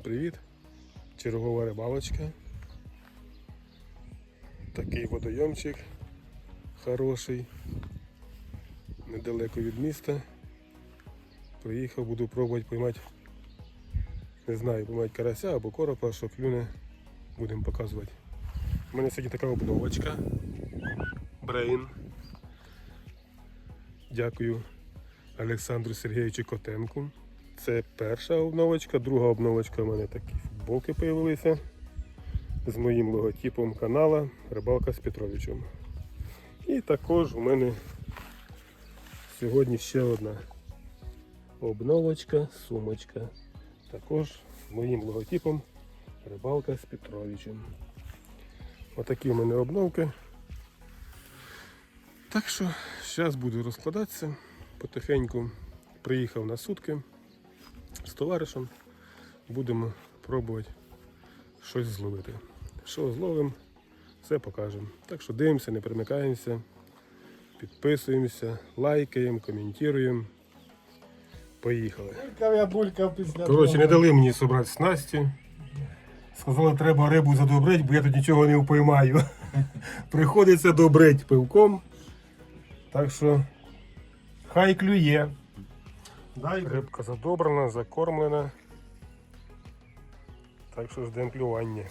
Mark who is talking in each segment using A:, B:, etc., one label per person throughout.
A: Усім привіт! Чергова рибалочка. Такий водойомчик хороший, недалеко від міста. Приїхав, буду пробувати поймати, не знаю, поймати карася або коропа, що клюне, будемо показувати. У мене сьогодні така обновочка. Брейн. Дякую Олександру Сергійовичу Котенку. Це перша обновочка, друга обновочка у мене такі футболки з'явилися з моїм логотипом канала Рибалка з Петровичем. І також у мене сьогодні ще одна обновочка, сумочка. Також з моїм логотипом Рибалка з Петровичем. Отакі у мене обновки. Так що зараз буду розкладатися потихеньку. Приїхав на сутки з товаришем. Будемо пробувати щось зловити. Що зловимо, все покажемо. Так що дивимося, не перемикаємося, підписуємося, лайкаємо, коментуємо. Поїхали. Коротше, не дали мені зібрати снасті. Сказали, треба рибу задобрити, бо я тут нічого не впоймаю. Приходиться добрити пивком. Так що хай клює.
B: Дай
A: Рибка задобрана, закормлена. Так що ждемо клювання.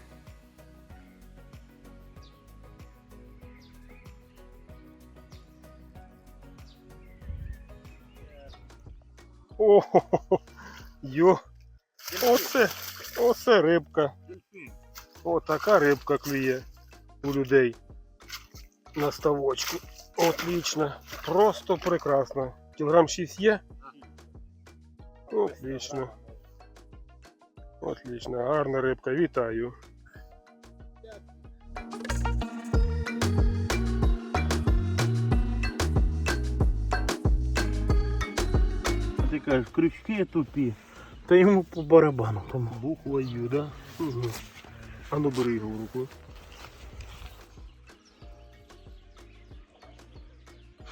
A: О, йо. Оце, оце рибка. О, така рибка клює у людей на ставочку. Отлично. Просто прекрасно. Кілограм 6 є? Отлично. Отлично, гарна рибка, вітаю.
C: Ти кажеш, крючки тупі. Та йому по барабану тому.
A: Буквою, да? Угу. А ну бери його в руку.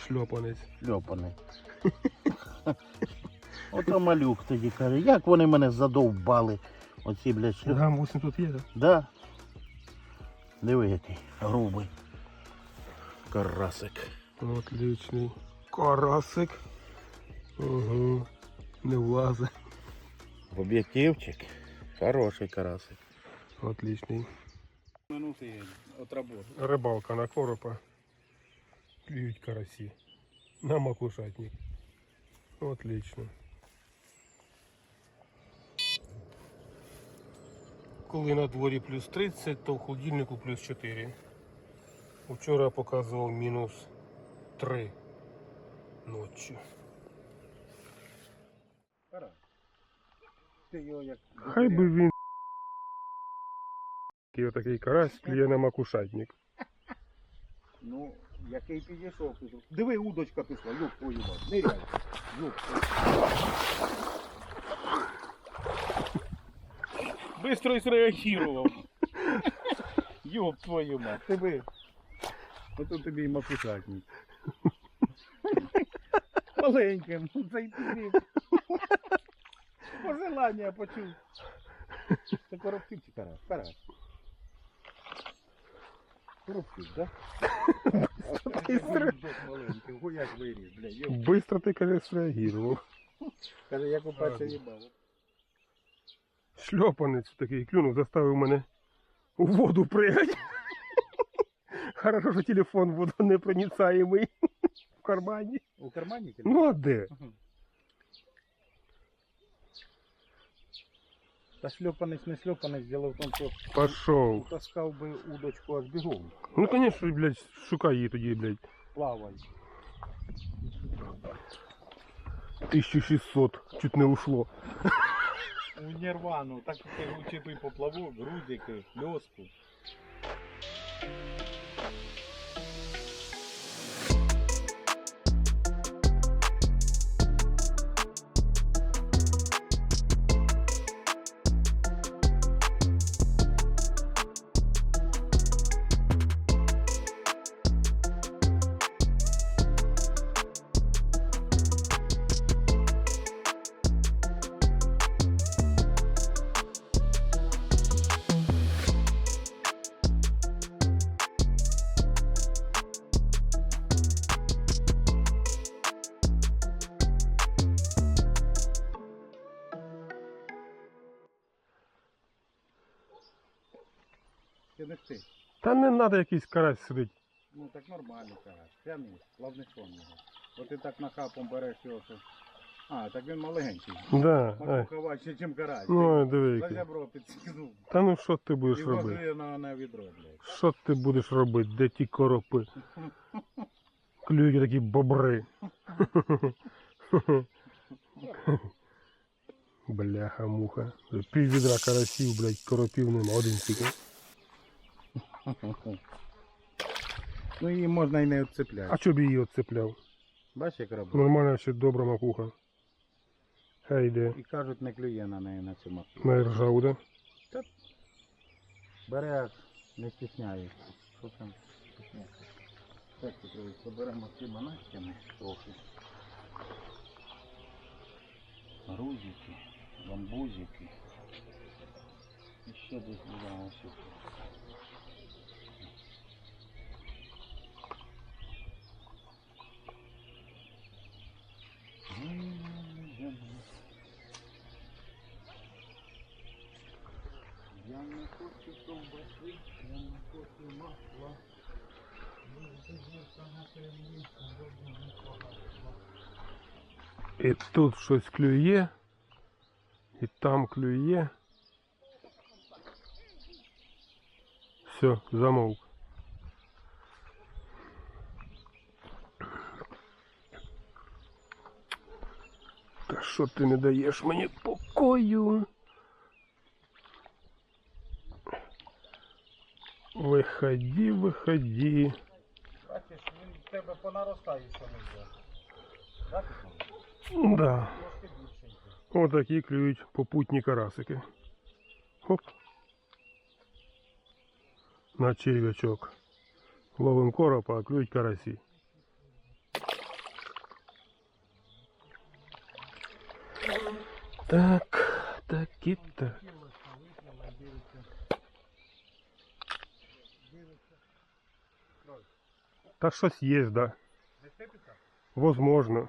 A: Шльопанець.
C: Шльопаний. Ото малюк тоді каже, як вони мене задовбали. Оці, блядь, шльоп.
A: Кілограм 8 тут є, да?
C: Да. Диви який грубий. Карасик.
A: Отличний. Карасик. Угу. Не влазить.
C: В об'єктивчик. Хороший карасик.
A: Отличний.
B: минути отработав.
A: Рибалка на коропа. Клюють карасі. На макушатник. Отлично. Коли на дворі плюс 30, то в холодильнику плюс 4. Вчора показував мінус 3 ночі. Хай би він Такий отакий карась клює на макушатник.
B: Ну, який підійшов тут. Диви, удочка пішла, юк твою мать. Ниряй. Юк. Быстро среагував. Йоп твою мать. Тебе. Ото тобі і макушатник. Маленьким. Цей тобі. Пожелання почув. Це коробчик чи карась? Карась. Коробчик, да? Маленький, гуяк виріс, бля, йоп.
A: Бистро ти каже среагував.
B: Каже, як купатися їбало.
A: Шльопанець такий клюнув, заставив мене у воду пригати. Хорошо, що телефон водонепроницаємий в кармані.
B: У кармані? чи
A: Ну а де?
B: Та шльопанець, не шльопанець, діло в тому, що
A: Пошов.
B: таскав би удочку аж бігом.
A: Ну конечно, блядь, шукай її тоді, блядь.
B: Плавай.
A: 1600, чуть не ушло.
B: У нірвану, так як учити поплавок, грузики, льоску. Не.
A: Та не треба якийсь карась сидить.
B: Ну так нормально, карась. Прямий, плавничом його. От ти так нахапом береш його, що... А, так він маленький.
A: Да. Ай.
B: Макуховаче, чим карась.
A: Ну, диви
B: За
A: який.
B: зябро підсікнув.
A: Та ну що ти будеш
B: І
A: робити?
B: возує на, на відро, блядь.
A: Що ти будеш робити? Де ті коропи? Клюють такі бобри. Бляха муха. Пів відра карасів, блядь, коропів нема, один тільки.
B: Ну її можна і не відцепляти.
A: А чого б її оцепляв?
B: Бачиш, як робить?
A: Нормальна ще добра макуха. Хай йде.
B: І кажуть, не клює на неї на цю маку.
A: На ржаву, да?
B: Бере, не стісняється. Що там стісняється? Так, Петрович, поберемо ці монахами трохи. Грузики, бамбузики. І ще десь будемо ось. Я не хочу ковбаси, я не хочу масла.
A: І тут щось клює, і там клює. Все, замовк. що ти не даєш мені покою? Виходи, виходи.
B: Бачиш, він в тебе понаростає, що не йде. Так?
A: Да.
B: Трошки більше йде.
A: Отакі клюють попутні карасики. Хоп. На черв'ячок. Ловим коропа, а клюють карасі. Так, так і так. Та щось є, да.
B: Не сипеться?
A: Возможно.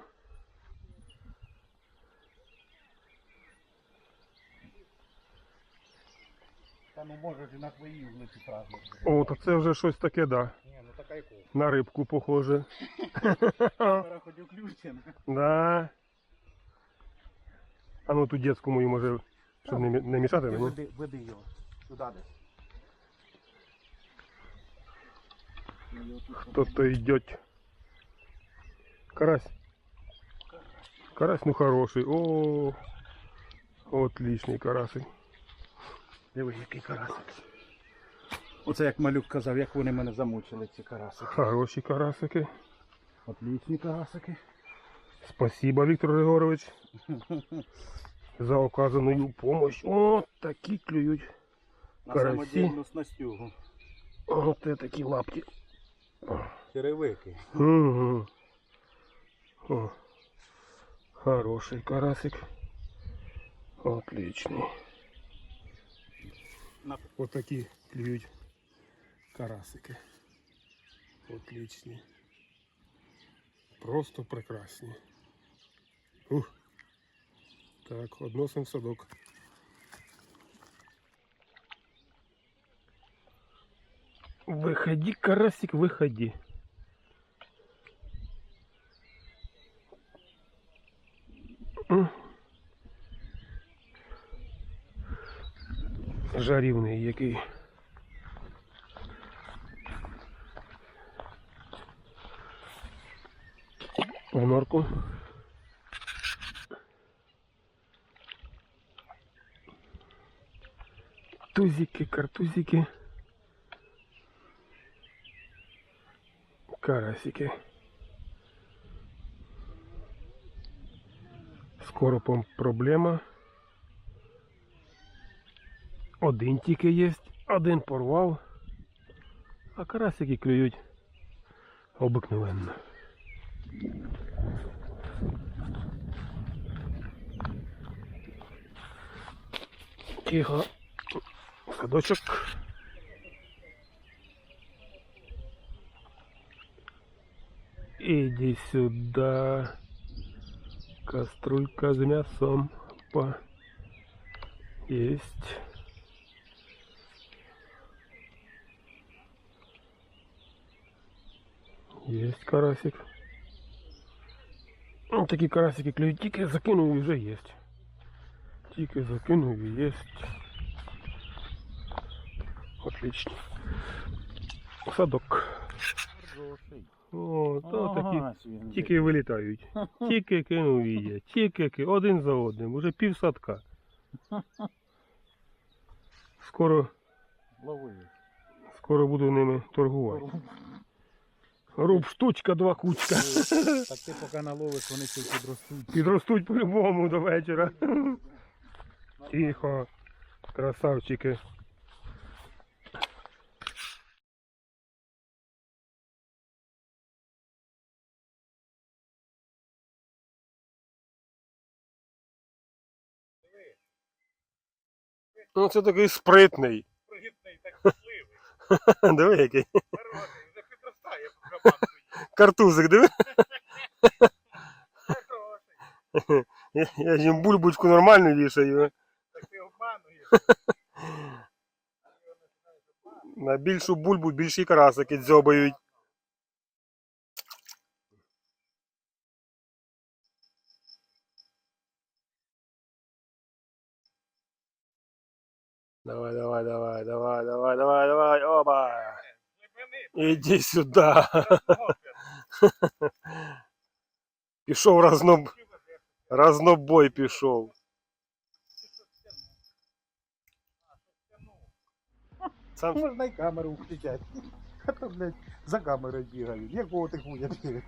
B: Та ну може ж і на твої влиці праздник.
A: О, то це вже щось таке, да.
B: Ні, ну така яку.
A: На рибку похоже.
B: Зараз хоч включен.
A: Да. А ну ту детську мою може, щоб не, не мішати мені.
B: Веди, веди його. Сюди десь. Ну, його тут
A: Хто-то йде. Карась. Карась, ну хороший. О, отличний карасик.
B: Диви, який карасик. Оце як малюк казав, як вони мене замучили, ці карасики.
A: Хороші карасики.
B: Отлічні карасики.
A: Спасибо, Віктор Григорович, за оказану помощь. О, такі клюють.
B: На
A: Карасі.
B: самодільну снастюгу.
A: О, це такі лапті.
B: Черевики.
A: Угу. О, хороший карасик. Отличный.
B: На-
A: Вот такі клюють карасики. Отличні. Просто прекрасні. Ух. Так, односим в садок. Выходи, карасик, выходи. М. Жарівний який. В норку. Тузики, картузики. Карасики. З коропом проблема. Один тільки є, один порвав, а карасики клюють обикновенно. Тихо. Дочек, Иди сюда. Кастрюлька с мясом. Опа. Есть. Есть карасик. Вот такие карасики клюют. Тикай закинул и уже есть. Тикай закинул и есть. Отлично. Садок. О, то такі.
B: Ага, він
A: Тільки вилітають. Тільки кинув і. Тільки ки- один за одним. Уже пів садка. Скоро, скоро буду ними торгувати. Руб штучка, два кучка.
B: Так ти поки наловиш, вони ще підростуть.
A: Підростуть по-любому до вечора. Тихо. Красавчики. Ну це такий спритний.
D: Пригідний так щасливий.
A: Диви який.
D: Хороший, вже підростає по кабанку.
A: Картузик, диви.
D: Хороший.
A: Я, я ж їм бульбочку нормально вішаю.
D: Так ти обмануєш.
A: На більшу бульбу більші карасики дзьобають. Давай, давай, давай, давай, давай, давай, давай, оба. Іди сюди. Пішов разноб... разнобой пішов. Сам
B: Можна й камеру включати. А то, блядь, за камерою бігають. Якого ти хуя бігаєш?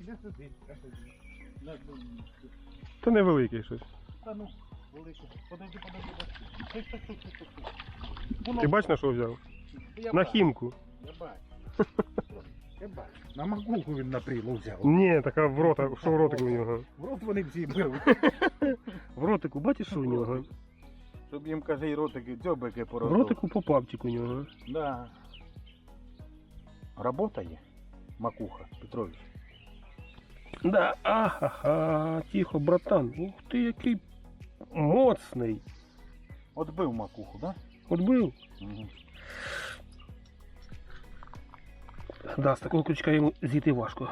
B: Іди сюди. Ну,
A: Та невеликий щось.
B: Та ну, велике. Подожди, подожди, подожди. Стой, стой, стой, стой, стой.
A: Ти бач на що взяв?
B: Я
A: На
B: бачу,
A: хімку.
B: Я бачу. Я бачу. На макуху він на прилу взяв.
A: Ні, така в рота, що в ротику у нього.
B: В рот вони всі беруть.
A: В ротику, бачиш, що у нього?
B: Щоб їм, каже, і ротики, дзьобики
A: В
B: поросли.
A: ротику попапчик у нього.
B: Да. Работає макуха, Петрович.
A: Да, ахаха, тихо, братан. Ух ти, який моцний.
B: Отбив макуху, да?
A: От був.
B: Угу.
A: Да, з такого крючка йому зійти важко.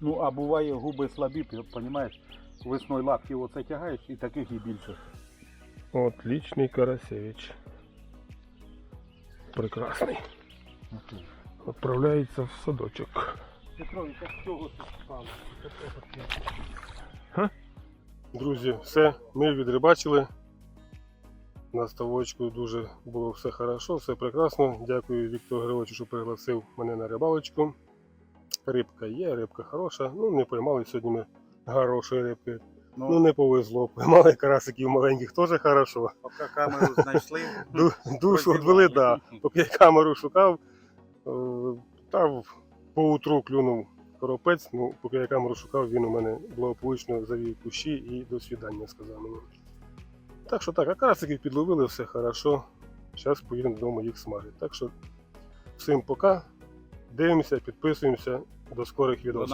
B: Ну, а буває губи слабі, ти розумієш, весною лапки оце тягаєш і таких і більше.
A: Отличний Карасевич. Прекрасний. Відправляється в садочок.
B: Петрович, як цього ти спав?
A: Друзі, все, ми відрибачили. На ставочку дуже було все хорошо, все прекрасно. Дякую Віктору Григоровичу, що пригласив мене на рибалочку. Рибка є, рибка хороша. Ну, не поймали сьогодні ми хорошої рибки. Ну
B: Ну,
A: не повезло. Поймали карасиків маленьких теж хорошо.
B: поки камеру знайшли.
A: Ду- Душу відвели, да. Поки я камеру шукав, е, та поутру клюнув коропець. Ну, поки я камеру шукав, він у мене благополучно завів кущі і до свідання сказав мені. Так що так, а карасиків підловили, все хорошо. Зараз поїдемо додому їх смажити. Так що всім пока. Дивимося, підписуємося. До скорих відео.